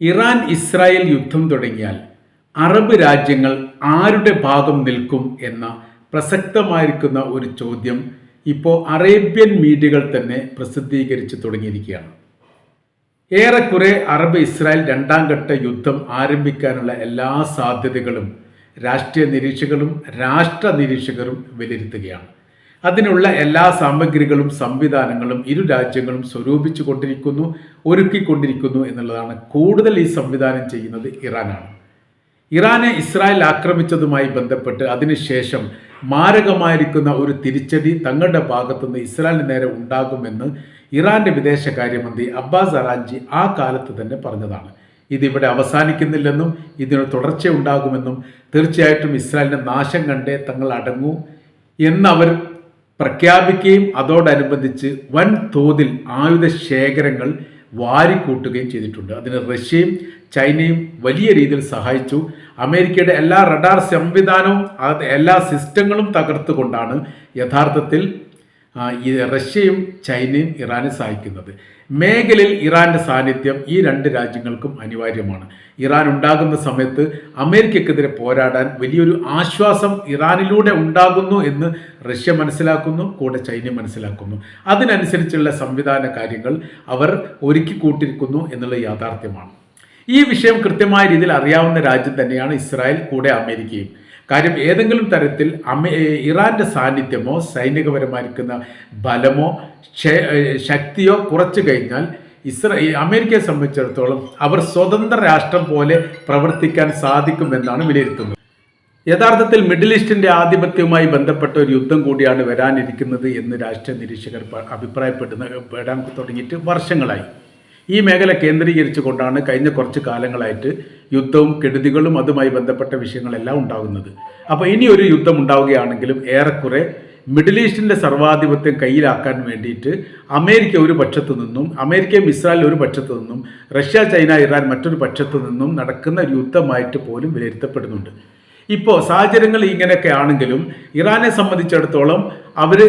Iran Israel യുദ്ധം തുടങ്ങിയാൽ Arab രാജ്യങ്ങൾ ആരുടെ ഭാഗം നിൽക്കും എന്ന പ്രസക്തമായിരിക്കുന്ന ഒരു ചോദ്യം ഇപ്പോൾ അറേബ്യൻ മീഡിയകൾ തന്നെ പ്രസിദ്ധീകരിച്ചു തുടങ്ങിയിരിക്കുകയാണ്. ഏറെക്കുറെ അറബ് ഇസ്രായേൽ രണ്ടാം ഘട്ട യുദ്ധം ആരംഭിക്കാനുള്ള എല്ലാ സാധ്യതകളും രാഷ്ട്രീയ നിരീക്ഷകരും രാഷ്ട്ര നിരീക്ഷകരും വിലയിരുത്തുകയാണ്. അതിനുള്ള എല്ലാ സാമഗ്രികളും സംവിധാനങ്ങളും ഇരു രാജ്യങ്ങളും സ്വരൂപിച്ചു കൊണ്ടിരിക്കുന്നു ഒരുക്കിക്കൊണ്ടിരിക്കുന്നു എന്നുള്ളതാണ് കൂടുതൽ ഈ സംവിധാനം ചെയ്യുന്നത് ഇറാനാണ്. ഇറാനെ ഇസ്രായേൽ ആക്രമിച്ചതുമായി ബന്ധപ്പെട്ട് അതിനുശേഷം മാരകമായിരിക്കുന്ന ഒരു തിരിച്ചടി തങ്ങളുടെ ഭാഗത്തുനിന്ന് ഇസ്രായേലിന് നേരെ ഉണ്ടാകുമെന്ന് ഇറാന്റെ വിദേശകാര്യമന്ത്രി അബ്ബാസ് അറാഞ്ചി ആ കാലത്ത് തന്നെ പറഞ്ഞതാണ്. ഇതിവിടെ അവസാനിക്കുന്നില്ലെന്നും ഇതിന് തുടർച്ച ഉണ്ടാകുമെന്നും തീർച്ചയായിട്ടും ഇസ്രായേലിന്റെ നാശം കണ്ടേ തങ്ങൾ അടങ്ങൂ എന്നവർ പ്രഖ്യാപിക്കുകയും അതോടനുബന്ധിച്ച് വൻ തോതിൽ ആയുധ ശേഖരങ്ങൾ വാരിക്കൂട്ടുകയും ചെയ്തിട്ടുണ്ട്. അതിന് റഷ്യയും ചൈനയും വലിയ രീതിയിൽ സഹായിച്ചു. അമേരിക്കയുടെ എല്ലാ റഡാർ സംവിധാനവും എല്ലാ സിസ്റ്റങ്ങളും തകർത്തുകൊണ്ടാണ് യഥാർത്ഥത്തിൽ റഷ്യയും ചൈനയും ഇറാനെ സഹായിക്കുന്നത്. മേഖലയിൽ ഇറാന്റെ സാന്നിധ്യം ഈ രണ്ട് രാജ്യങ്ങൾക്കും അനിവാര്യമാണ്. ഇറാൻ ഉണ്ടാകുന്ന സമയത്ത് അമേരിക്കക്കെതിരെ പോരാടാൻ വലിയൊരു ആശ്വാസം ഇറാനിലൂടെ ഉണ്ടാകുന്നു എന്ന് റഷ്യ മനസ്സിലാക്കുന്നു കൂടെ ചൈന മനസ്സിലാക്കുന്നു. അതിനനുസരിച്ചുള്ള സംവിധാന കാര്യങ്ങൾ അവർ ഒരുക്കി കൂട്ടിരിക്കുന്നു എന്നുള്ള യാഥാർത്ഥ്യമാണ്. ഈ വിഷയം കൃത്യമായ രീതിയിൽ അറിയാവുന്ന രാജ്യം തന്നെയാണ് ഇസ്രായേൽ കൂടെ അമേരിക്കയും. കാര്യം ഏതെങ്കിലും തരത്തിൽ അമേ ഇറാന്റെ സാന്നിധ്യമോ സൈനികപരമായിരിക്കുന്ന ബലമോ ശക്തിയോ കുറച്ചു കഴിഞ്ഞാൽ ഇസ്രായേൽ അമേരിക്കയെ സംബന്ധിച്ചിടത്തോളം അവർ സ്വതന്ത്ര രാഷ്ട്രം പോലെ പ്രവർത്തിക്കാൻ സാധിക്കുമെന്നാണ് വിലയിരുത്തുന്നത്. യഥാർത്ഥത്തിൽ മിഡിൽ ഈസ്റ്റിന്റെ ആധിപത്യവുമായി ബന്ധപ്പെട്ട ഒരു യുദ്ധം കൂടിയാണ് വരാനിരിക്കുന്നത് എന്ന് രാഷ്ട്രീയ നിരീക്ഷകർ അഭിപ്രായപ്പെടുന്ന പെടാൻ തുടങ്ങിയിട്ട് വർഷങ്ങളായി. ഈ മേഖല കേന്ദ്രീകരിച്ചുകൊണ്ടാണ് കഴിഞ്ഞ കുറച്ച് കാലങ്ങളായിട്ട് യുദ്ധവും കെടുതികളും അതുമായി ബന്ധപ്പെട്ട വിഷയങ്ങളെല്ലാം ഉണ്ടാകുന്നത്. അപ്പോൾ ഇനി ഒരു യുദ്ധം ഉണ്ടാവുകയാണെങ്കിലും ഏറെക്കുറെ മിഡിൽ ഈസ്റ്റിന്റെ സർവാധിപത്യം കയ്യിലാക്കാൻ വേണ്ടിയിട്ട് അമേരിക്ക ഒരു പക്ഷത്തു നിന്നും അമേരിക്കയും ഇസ്രായേൽ ഒരു പക്ഷത്തു നിന്നും റഷ്യ ചൈന ഇറാൻ മറ്റൊരു പക്ഷത്തു നിന്നും നടക്കുന്ന ഒരു യുദ്ധമായിട്ട് പോലും വിലയിരുത്തപ്പെടുന്നുണ്ട്. ഇപ്പോൾ സാഹചര്യങ്ങൾ ഇങ്ങനെയൊക്കെ ആണെങ്കിലും ഇറാനെ സംബന്ധിച്ചിടത്തോളം അവർ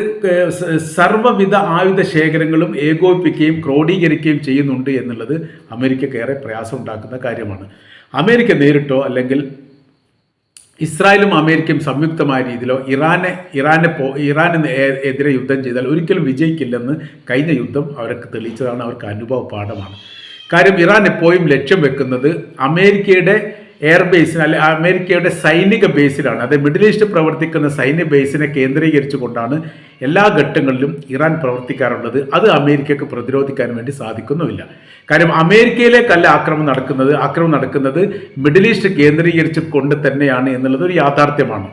സർവവിധ ആയുധ ശേഖരങ്ങളും ഏകോപിപ്പിക്കുകയും ക്രോഡീകരിക്കുകയും ചെയ്യുന്നുണ്ട് എന്നുള്ളത് അമേരിക്കക്ക് ഏറെ പ്രയാസം ഉണ്ടാക്കുന്ന കാര്യമാണ്. അമേരിക്ക നേരിട്ടോ അല്ലെങ്കിൽ ഇസ്രായേലും അമേരിക്കയും സംയുക്തമായ രീതിയിലോ ഇറാനെ ഇറാനെ പോ ഇറാന് എതിരെ യുദ്ധം ചെയ്താൽ ഒരിക്കലും വിജയിക്കില്ലെന്ന് കഴിഞ്ഞ യുദ്ധം അവർക്ക് തെളിയിച്ചതാണ് അവർക്ക് അനുഭവ പാഠമാണ്. കാര്യം ഇറാൻ എപ്പോഴും ലക്ഷ്യം വെക്കുന്നത് അമേരിക്കയുടെ എയർബേസിന് അല്ലെ അമേരിക്കയുടെ സൈനിക ബേസിലാണ് അത് മിഡിൽ ഈസ്റ്റ് പ്രവർത്തിക്കുന്ന സൈന്യ ബേസിനെ കേന്ദ്രീകരിച്ചുകൊണ്ടാണ് എല്ലാ ഘട്ടങ്ങളിലും ഇറാൻ പ്രവർത്തിക്കാറുള്ളത്. അത് അമേരിക്കക്ക് പ്രതിരോധിക്കാൻ വേണ്ടി സാധിക്കുന്നുമില്ല. കാര്യം അമേരിക്കയിലേക്കല്ല ആക്രമണം നടക്കുന്നത്. ആക്രമണം നടക്കുന്നത് മിഡിൽ ഈസ്റ്റ് കേന്ദ്രീകരിച്ച് കൊണ്ട് തന്നെയാണ് എന്നുള്ളത് ഒരു യാഥാർത്ഥ്യമാണ്.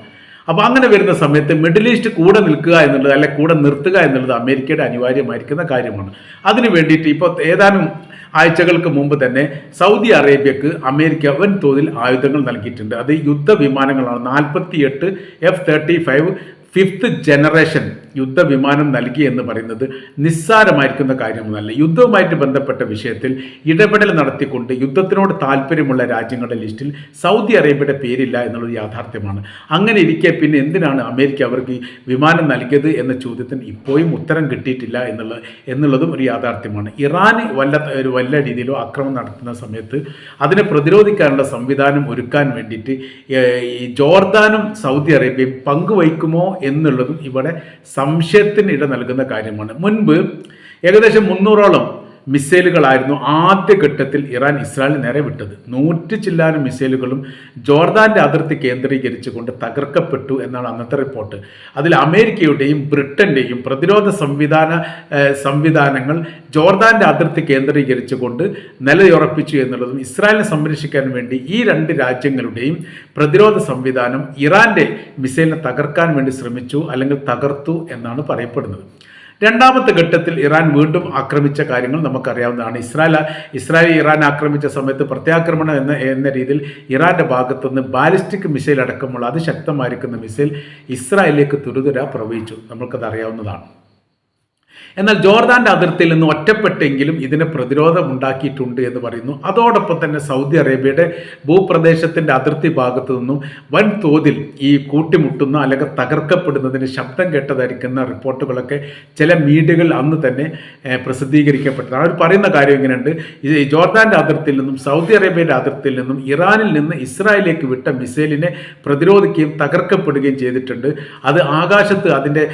അപ്പോൾ അങ്ങനെ വരുന്ന സമയത്ത് മിഡിൽ ഈസ്റ്റ് കൂടെ നിൽക്കുക എന്നുള്ളത് അല്ലെ കൂടെ നിർത്തുക എന്നുള്ളത് അമേരിക്കയുടെ അനിവാര്യമായിരിക്കുന്ന കാര്യമാണ്. അതിന് വേണ്ടിയിട്ട് ഇപ്പോൾ ഏതാനും ആഴ്ചകൾക്ക് മുമ്പ് തന്നെ സൗദി അറേബ്യക്ക് അമേരിക്ക വൻ തോതിൽ ആയുധങ്ങൾ നൽകിയിട്ടുണ്ട്. അത് യുദ്ധ യുദ്ധവിമാനങ്ങളാണ്. നാൽപ്പത്തിയെട്ട് F thirty five fifth generation യുദ്ധവിമാനം നൽകി എന്ന് പറയുന്നത് നിസ്സാരമായിരിക്കുന്ന കാര്യമൊന്നുമല്ല. യുദ്ധവുമായിട്ട് ബന്ധപ്പെട്ട വിഷയത്തിൽ ഇടപെടൽ നടത്തിക്കൊണ്ട് യുദ്ധത്തിനോട് താല്പര്യമുള്ള രാജ്യങ്ങളുടെ ലിസ്റ്റിൽ സൗദി അറേബ്യയുടെ പേരില്ല എന്നുള്ളത് യാഥാർത്ഥ്യമാണ്. അങ്ങനെ ഇരിക്കെ പിന്നെ എന്തിനാണ് അമേരിക്ക അവർക്ക് വിമാനം നൽകിയത് എന്ന ചോദ്യത്തിന് ഇപ്പോഴും ഉത്തരം കിട്ടിയിട്ടില്ല എന്നുള്ള എന്നുള്ളതും ഒരു യാഥാർത്ഥ്യമാണ്. ഇറാൻ വല്ല ഒരു വല്ല രീതിയിലോ ആക്രമണം നടത്തുന്ന സമയത്ത് അതിനെ പ്രതിരോധിക്കാനുള്ള സംവിധാനം ഒരുക്കാൻ വേണ്ടിയിട്ട് ഈ ജോർദാനും സൗദി അറേബ്യയും പങ്കുവഹിക്കുമോ എന്നുള്ളതും ഇവിടെ സംശയത്തിന് ഇട നൽകുന്ന കാര്യമാണ്. മുൻപ് ഏകദേശം മുന്നൂറോളം മിസൈലുകളായിരുന്നു ആദ്യഘട്ടത്തിൽ ഇറാൻ ഇസ്രായേലിന് നേരെ വിട്ടത്. നൂറ്റി ചില്ലാനും മിസൈലുകളും ജോർദാന്റെ അതിർത്തി കേന്ദ്രീകരിച്ചുകൊണ്ട് തകർക്കപ്പെട്ടു എന്നാണ് അന്നത്തെ റിപ്പോർട്ട്. അതിൽ അമേരിക്കയുടെയും ബ്രിട്ടന്റെയും പ്രതിരോധ സംവിധാന സംവിധാനങ്ങൾ ജോർദാന്റെ അതിർത്തി കേന്ദ്രീകരിച്ചുകൊണ്ട് നിലയുറപ്പിച്ചു എന്നുള്ളതും ഇസ്രായേലിനെ സംരക്ഷിക്കാൻ വേണ്ടി ഈ രണ്ട് രാജ്യങ്ങളുടെയും പ്രതിരോധ സംവിധാനം ഇറാന്റെ മിസൈലിനെ തകർക്കാൻ വേണ്ടി ശ്രമിച്ചു അല്ലെങ്കിൽ തകർത്തു എന്നാണ് പറയപ്പെടുന്നത്. രണ്ടാമത്തെ ഘട്ടത്തിൽ ഇറാൻ വീണ്ടും ആക്രമിച്ച കാര്യങ്ങൾ നമുക്കറിയാവുന്നതാണ്. ഇസ്രായേൽ ഇസ്രായേൽ ഇറാൻ ആക്രമിച്ച സമയത്ത് പ്രത്യാക്രമണം എന്ന എന്ന രീതിയിൽ ഇറാന്റെ ഭാഗത്തുനിന്ന് ബാലിസ്റ്റിക് മിസൈൽ അടക്കമുള്ള അതിശക്തമായിരിക്കുന്ന മിസൈൽ ഇസ്രായേലിലേക്ക് തുരുതുര പ്രവഹിച്ചു. നമുക്കത് അറിയാവുന്നതാണ്. എന്നാൽ ജോർദാന്റെ അതിർത്തിയിൽ നിന്ന് ഒറ്റപ്പെട്ടെങ്കിലും ഇതിന് പ്രതിരോധം ഉണ്ടാക്കിയിട്ടുണ്ട് എന്ന് പറയുന്നു. അതോടൊപ്പം തന്നെ സൗദി അറേബ്യയുടെ ഭൂപ്രദേശത്തിന്റെ അതിർത്തി ഭാഗത്തു നിന്നും വൻ തോതിൽ ഈ കൂട്ടിമുട്ടുന്ന അല്ലെങ്കിൽ തകർക്കപ്പെടുന്നതിന് ശബ്ദം കേട്ടതായിരിക്കുന്ന റിപ്പോർട്ടുകളൊക്കെ ചില മീഡിയകൾ അന്ന് തന്നെ പ്രസിദ്ധീകരിക്കപ്പെട്ടതാണ്. അവർ പറയുന്ന കാര്യം ഇങ്ങനെയുണ്ട്. ഈ ജോർദാന്റെ അതിർത്തിയിൽ നിന്നും സൗദി അറേബ്യയുടെ അതിർത്തിയിൽ നിന്നും ഇറാനിൽ നിന്ന് ഇസ്രായേലിലേക്ക് വിട്ട മിസൈലിനെ പ്രതിരോധിക്കുകയും തകർക്കപ്പെടുകയും ചെയ്തിട്ടുണ്ട്. അത് ആകാശത്ത് അതിന്റെ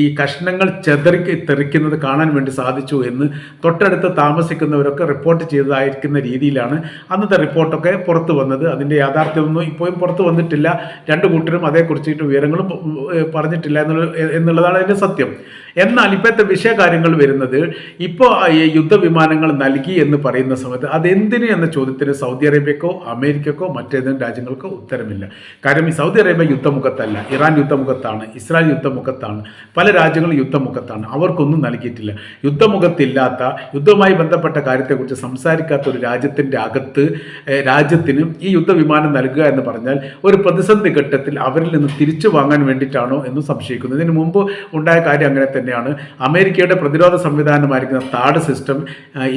ഈ കഷ്ണങ്ങൾ ചെതറി തെറിക്കുന്നത് കാണാൻ വേണ്ടി സാധിച്ചു എന്ന് തൊട്ടടുത്ത് താമസിക്കുന്നവരൊക്കെ റിപ്പോർട്ട് ചെയ്തതായിരിക്കുന്ന രീതിയിലാണ് അന്നത്തെ റിപ്പോർട്ടൊക്കെ പുറത്തു വന്നത്. അതിന്റെ യാഥാർത്ഥ്യമൊന്നും ഇപ്പോഴും പുറത്തു വന്നിട്ടില്ല. രണ്ട് കൂട്ടരും അതേക്കുറിച്ചിട്ട് വിവരങ്ങളും പറഞ്ഞിട്ടില്ല എന്നുള്ള എന്നുള്ളതാണ് അതിന്റെ സത്യം. എന്നാൽ ഇപ്പോഴത്തെ വിഷയകാര്യങ്ങൾ വരുന്നത് ഇപ്പോൾ യുദ്ധവിമാനങ്ങൾ നൽകി എന്ന് പറയുന്ന സമയത്ത് അതെന്തിന് എന്ന ചോദ്യത്തിന് സൗദി അറേബ്യക്കോ അമേരിക്കക്കോ മറ്റേതെങ്കിലും രാജ്യങ്ങൾക്കോ ഉത്തരമില്ല. കാരണം ഈ സൗദി അറേബ്യ യുദ്ധമുഖത്തല്ല ഇറാൻ യുദ്ധമുഖത്താണ് ഇസ്രായേൽ യുദ്ധമുഖത്താണ് പല രാജ്യങ്ങളും യുദ്ധമുഖത്താണ്. അവർക്കൊന്നും നൽകിയിട്ടില്ല. യുദ്ധമുഖത്തില്ലാത്ത യുദ്ധവുമായി ബന്ധപ്പെട്ട കാര്യത്തെക്കുറിച്ച് സംസാരിക്കാത്ത ഒരു രാജ്യത്തിന്റെ അകത്ത് രാജ്യത്തിന് ഈ യുദ്ധവിമാനം നൽകുക എന്ന് പറഞ്ഞാൽ ഒരു പ്രതിസന്ധി ഘട്ടത്തിൽ അവരിൽ നിന്ന് തിരിച്ചു വാങ്ങാൻ വേണ്ടിയിട്ടാണോ എന്ന് സംശയിക്കുന്നു. ഇതിനു മുമ്പ് ഉണ്ടായ കാര്യം അങ്ങനെ തന്നെയാണ്. അമേരിക്കയുടെ പ്രതിരോധ സംവിധാനമായിരിക്കുന്ന താഡ് സിസ്റ്റം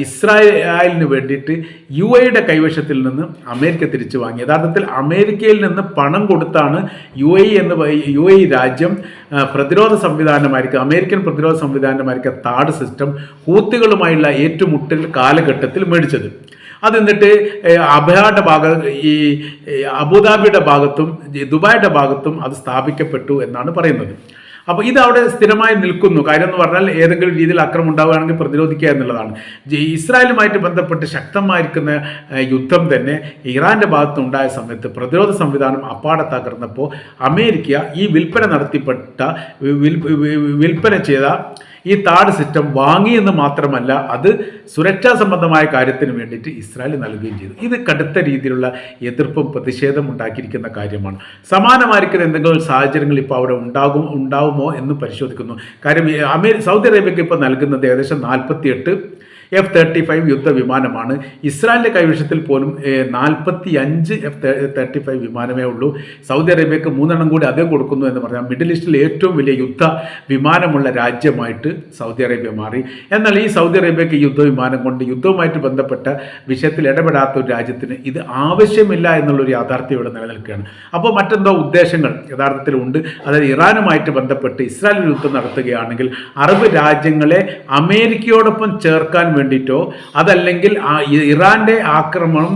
ഇസ്രായേലിന് വേണ്ടിയിട്ട് യു എയുടെ കൈവശത്തിൽ നിന്ന് അമേരിക്ക തിരിച്ചു വാങ്ങി. യഥാർത്ഥത്തിൽ അമേരിക്കയിൽ നിന്ന് പണം കൊടുത്താണ് യു എ എന്ന് യു എ രാജ്യം പ്രതിരോധ സംവിധാനമായിരിക്കും അമേരിക്കൻ പ്രതിരോധ സംവിധാനമായിരിക്കും താഡ് സിസ്റ്റം ഹൂത്തികളുമായുള്ള ഏറ്റുമുട്ടൽ കാലഘട്ടത്തിൽ മേടിച്ചത്. അത് എന്നിട്ട് ഏഹ്, അബയുടെ ഭാഗ ഈ അബുദാബിയുടെ ഭാഗത്തും ദുബായിയുടെ ഭാഗത്തും അത് സ്ഥാപിക്കപ്പെട്ടു എന്നാണ് പറയുന്നത്. അപ്പോൾ ഇത് അവിടെ സ്ഥിരമായി നിൽക്കുന്നു. കാര്യം എന്ന് പറഞ്ഞാൽ ഏതെങ്കിലും രീതിയിൽ അക്രമം ഉണ്ടാവുകയാണെങ്കിൽ പ്രതിരോധിക്കുക എന്നുള്ളതാണ്. ഇസ്രായേലുമായിട്ട് ബന്ധപ്പെട്ട് ശക്തമായിരിക്കുന്ന യുദ്ധം തന്നെ ഇറാന്റെ ഭാഗത്ത് ഉണ്ടായ സമയത്ത് പ്രതിരോധ സംവിധാനം അപ്പാടെ തകർന്നപ്പോൾ അമേരിക്ക ഈ വിൽപ്പന നടത്തിപ്പെട്ട വിൽ- വിൽ- വിൽപ്പന ചെയ്ത ഈ താഡ് സിസ്റ്റം വാങ്ങിയെന്ന് മാത്രമല്ല അത് സുരക്ഷാ സംബന്ധമായ കാര്യത്തിന് വേണ്ടിയിട്ട് ഇസ്രായേൽ നൽകുകയും ചെയ്തു. ഇത് കടുത്ത രീതിയിലുള്ള എതിർപ്പും പ്രതിഷേധം ഉണ്ടാക്കിയിരിക്കുന്ന കാര്യമാണ്. സമാനമായിരിക്കുന്ന എന്തെങ്കിലും സാഹചര്യങ്ങൾ ഇപ്പോൾ അവിടെ ഉണ്ടാകും ഉണ്ടാവുമോ എന്ന് പരിശോധിക്കുന്നു. കാര്യം അമേരി സൗദി അറേബ്യക്ക് ഇപ്പോൾ നൽകുന്നത് ഏകദേശം നാൽപ്പത്തിയെട്ട് എഫ് തേർട്ടി ഫൈവ് യുദ്ധവിമാനമാണ്. ഇസ്രായേലിന്റെ കൈവശത്തിൽ പോലും നാൽപ്പത്തി അഞ്ച് എഫ് തേർട്ടി ഫൈവ് വിമാനമേ ഉള്ളൂ. സൗദി അറേബ്യക്ക് മൂന്നെണ്ണം കൂടി അതേ കൊടുക്കുന്നു എന്ന് പറഞ്ഞാൽ മിഡിൽ ഈസ്റ്റിൽ ഏറ്റവും വലിയ യുദ്ധ വിമാനമുള്ള രാജ്യമായിട്ട് സൗദി അറേബ്യ മാറി. എന്നാൽ ഈ സൗദി അറേബ്യക്ക് യുദ്ധ യുദ്ധവിമാനം കൊണ്ട് യുദ്ധവുമായിട്ട് ബന്ധപ്പെട്ട വിഷയത്തിൽ ഇടപെടാത്ത ഒരു രാജ്യത്തിന് ഇത് ആവശ്യമില്ല എന്നുള്ളൊരു യാഥാർത്ഥ്യം ഇവിടെ നിലനിൽക്കുകയാണ്. അപ്പോൾ മറ്റെന്തോ ഉദ്ദേശങ്ങൾ യഥാർത്ഥത്തിലുണ്ട് അതായത് ഇറാനുമായിട്ട് ബന്ധപ്പെട്ട് ഇസ്രായേൽ യുദ്ധം നടത്തുകയാണെങ്കിൽ അറബ് രാജ്യങ്ങളെ അമേരിക്കയോടൊപ്പം ചേർക്കാൻ വേണ്ടിയിട്ടോ? അതല്ലെങ്കിൽ ഇറാന്റെ ആക്രമണം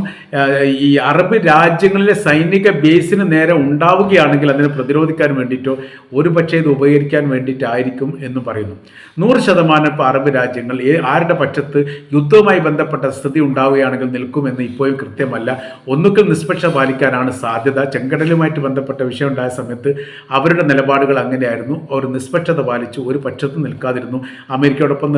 ഈ അറബ് രാജ്യങ്ങളിലെ സൈനിക ബേസിന് നേരെ ഉണ്ടാവുകയാണെങ്കിൽ അതിനെ പ്രതിരോധിക്കാൻ വേണ്ടിയിട്ടോ? ഒരു പക്ഷേ ഇത് ഉപകരിക്കാൻ വേണ്ടിയിട്ടായിരിക്കും എന്ന് പറയുന്നു. നൂറ് ശതമാനം ഇപ്പോൾ അറബ് രാജ്യങ്ങൾ ആരുടെ പക്ഷത്ത് യുദ്ധവുമായി ബന്ധപ്പെട്ട സ്ഥിതി ഉണ്ടാവുകയാണെങ്കിൽ നിൽക്കുമെന്ന് ഇപ്പോഴും കൃത്യമല്ല. ഒന്നുകിൽ നിഷ്പക്ഷ പാലിക്കാനാണ് സാധ്യത. ചെങ്കടലുമായിട്ട് ബന്ധപ്പെട്ട വിഷയം ഉണ്ടായ സമയത്ത് അവരുടെ നിലപാടുകൾ അങ്ങനെയായിരുന്നു. അവർ നിഷ്പക്ഷത പാലിച്ചു ഒരു പക്ഷത്തും നിൽക്കാതിരുന്നു. അമേരിക്കയോടൊപ്പം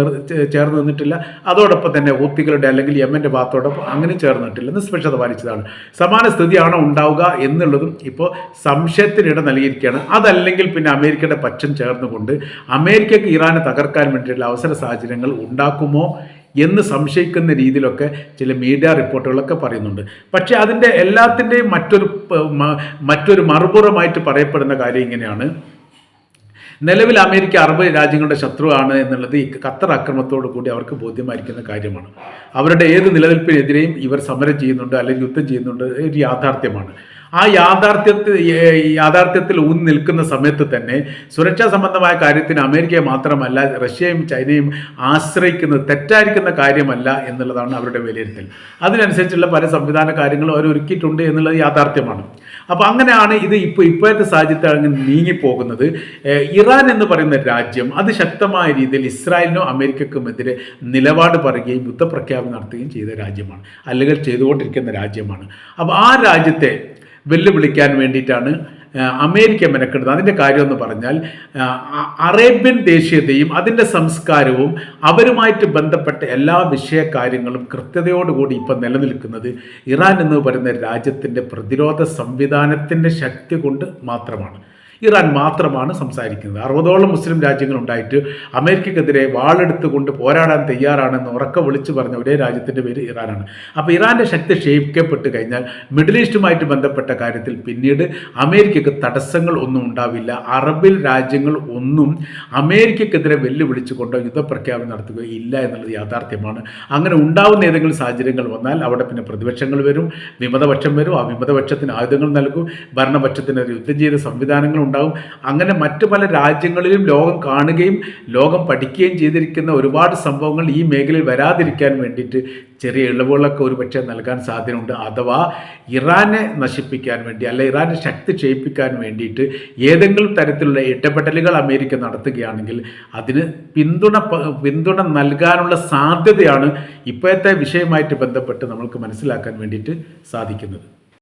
ചേർന്ന് നിന്നിട്ടില്ല. അതോടൊപ്പം തന്നെ ഊത്തികളുടെ അല്ലെങ്കിൽ യമന്റെ ഭാഗത്തോടൊപ്പം അങ്ങനെ ചേർന്നിട്ടില്ല. നിഷ്പക്ഷത പാലിച്ചതാണ് സമാന സ്ഥിതിയാണോ ഉണ്ടാവുക എന്നുള്ളതും ഇപ്പോൾ സംശയത്തിനിട നൽകിയിരിക്കുകയാണ്. അതല്ലെങ്കിൽ പിന്നെ അമേരിക്കയുടെ പക്ഷം ചേർന്നുകൊണ്ട് അമേരിക്കയ്ക്ക് ഇറാനെ തകർക്കാൻ വേണ്ടിയിട്ടുള്ള അവസര സാഹചര്യങ്ങൾ ഉണ്ടാക്കുമോ എന്ന് സംശയിക്കുന്ന രീതിയിലൊക്കെ ചില മീഡിയ റിപ്പോർട്ടുകളൊക്കെ പറയുന്നുണ്ട്. പക്ഷേ അതിന്റെ എല്ലാത്തിന്റെയും മറ്റൊരു മറ്റൊരു മറുപുറമായിട്ട് പറയപ്പെടുന്ന കാര്യം ഇങ്ങനെയാണ്. നിലവിൽ അമേരിക്ക അറബ് രാജ്യങ്ങളുടെ ശത്രുവാണ് എന്നുള്ളത് ഈ ഖത്തർ ആക്രമണത്തോടു കൂടി അവർക്ക് ബോധ്യമായിരിക്കുന്ന കാര്യമാണ്. അവരുടെ ഏത് നിലനിൽപ്പിനെതിരെയും ഇവർ സമരം ചെയ്യുന്നുണ്ട് അല്ലെങ്കിൽ യുദ്ധം ചെയ്യുന്നുണ്ട് ഒരു യാഥാർത്ഥ്യമാണ്. ആ യാഥാർത്ഥ്യത്തിൽ യാഥാർത്ഥ്യത്തിൽ ഊന്നി നിൽക്കുന്ന സമയത്ത് തന്നെ സുരക്ഷാ സംബന്ധമായ കാര്യത്തിന് അമേരിക്കയെ മാത്രമല്ല റഷ്യയും ചൈനയും ആശ്രയിക്കുന്നത് തെറ്റായിരിക്കുന്ന കാര്യമല്ല എന്നുള്ളതാണ് അവരുടെ വിലയിരുത്തൽ. അതിനനുസരിച്ചുള്ള പല സംവിധാന കാര്യങ്ങളും അവർ ഒരുക്കിയിട്ടുണ്ട് എന്നുള്ളത് യാഥാർത്ഥ്യമാണ്. അപ്പോൾ അങ്ങനെയാണ് ഇത് ഇപ്പോൾ ഇപ്പോഴത്തെ സാഹചര്യത്തിൽ അങ്ങനെ നീങ്ങിപ്പോകുന്നത്. ഇറാൻ എന്ന് പറയുന്ന രാജ്യം അത് ശക്തമായ രീതിയിൽ ഇസ്രായേലിനോ അമേരിക്കക്കുമെതിരെ നിലപാട് പറയുകയും യുദ്ധപ്രഖ്യാപനം നടത്തുകയും ചെയ്ത രാജ്യമാണ്. അല്ലെങ്കിൽ ചെയ്തുകൊണ്ടിരിക്കുന്ന രാജ്യമാണ്. അപ്പോൾ ആ രാജ്യത്തെ വെല്ലുവിളിക്കാൻ വേണ്ടിയിട്ടാണ് അമേരിക്ക മെനക്കെടുന്നത്. അതിന്റെ കാര്യം എന്ന് പറഞ്ഞാൽ അറേബ്യൻ ദേശീയതയും അതിന്റെ സംസ്കാരവും അവരുമായിട്ട് ബന്ധപ്പെട്ട എല്ലാ വിഷയ വിഷയകാര്യങ്ങളും കൃത്യതയോടുകൂടി ഇപ്പം നിലനിൽക്കുന്നത് ഇറാൻ എന്ന് പറയുന്ന രാജ്യത്തിന്റെ പ്രതിരോധ സംവിധാനത്തിന്റെ ശക്തി കൊണ്ട് മാത്രമാണ്. ഇറാൻ മാത്രമാണ് സംസാരിക്കുന്നത്. അറുപതോളം മുസ്ലിം രാജ്യങ്ങൾ ഉണ്ടായിട്ട് അമേരിക്കക്കെതിരെ വാളെടുത്തുകൊണ്ട് പോരാടാൻ തയ്യാറാണെന്ന് ഉറക്കെ വിളിച്ചു പറഞ്ഞ ഒരേ രാജ്യത്തിന്റെ പേര് ഇറാനാണ്. അപ്പോൾ ഇറാന്റെ ശക്തി ക്ഷയിക്കപ്പെട്ട് കഴിഞ്ഞാൽ മിഡിൽ ഈസ്റ്റുമായിട്ട് ബന്ധപ്പെട്ട കാര്യത്തിൽ പിന്നീട് അമേരിക്കക്ക് തടസ്സങ്ങൾ ഒന്നും ഉണ്ടാവില്ല. അറബിൽ രാജ്യങ്ങൾ ഒന്നും അമേരിക്കക്കെതിരെ വെല്ലുവിളിച്ചുകൊണ്ടോ യുദ്ധപ്രഖ്യാപനം നടത്തുകയോ ഇല്ല എന്നുള്ളത് യാഥാർത്ഥ്യമാണ്. അങ്ങനെ ഉണ്ടാവുന്ന ഏതെങ്കിലും സാഹചര്യങ്ങൾ വന്നാൽ അവിടെ പിന്നെ പ്രതിപക്ഷങ്ങൾ വരും വിമതപക്ഷം വരും ആ വിമതപക്ഷത്തിന് ആയുധങ്ങൾ നൽകും ഭരണപക്ഷത്തിന് യുദ്ധം ചെയ്ത സംവിധാനങ്ങൾ ഉണ്ടാകും അങ്ങനെ മറ്റു പല രാജ്യങ്ങളിലും ലോകം കാണുകയും ലോകം പഠിക്കുകയും ചെയ്തിരിക്കുന്ന ഒരുപാട് സംഭവങ്ങൾ ഈ മേഖലയിൽ വരാതിരിക്കാൻ വേണ്ടിയിട്ട് ചെറിയ ഇളവുകളൊക്കെ ഒരു പക്ഷേ നൽകാൻ സാധ്യതയുണ്ട്. അഥവാ ഇറാനെ നശിപ്പിക്കാൻ വേണ്ടി അല്ല ഇറാനെ ശക്തി ക്ഷയിപ്പിക്കാൻ വേണ്ടിയിട്ട് ഏതെങ്കിലും തരത്തിലുള്ള ഇടപെടലുകൾ അമേരിക്ക നടത്തുകയാണെങ്കിൽ അതിന് പിന്തുണ പിന്തുണ നൽകാനുള്ള സാധ്യതയാണ് ഇപ്പോഴത്തെ വിഷയമായിട്ട് ബന്ധപ്പെട്ട് നമ്മൾക്ക് മനസ്സിലാക്കാൻ വേണ്ടിയിട്ട് സാധിക്കുന്നത്.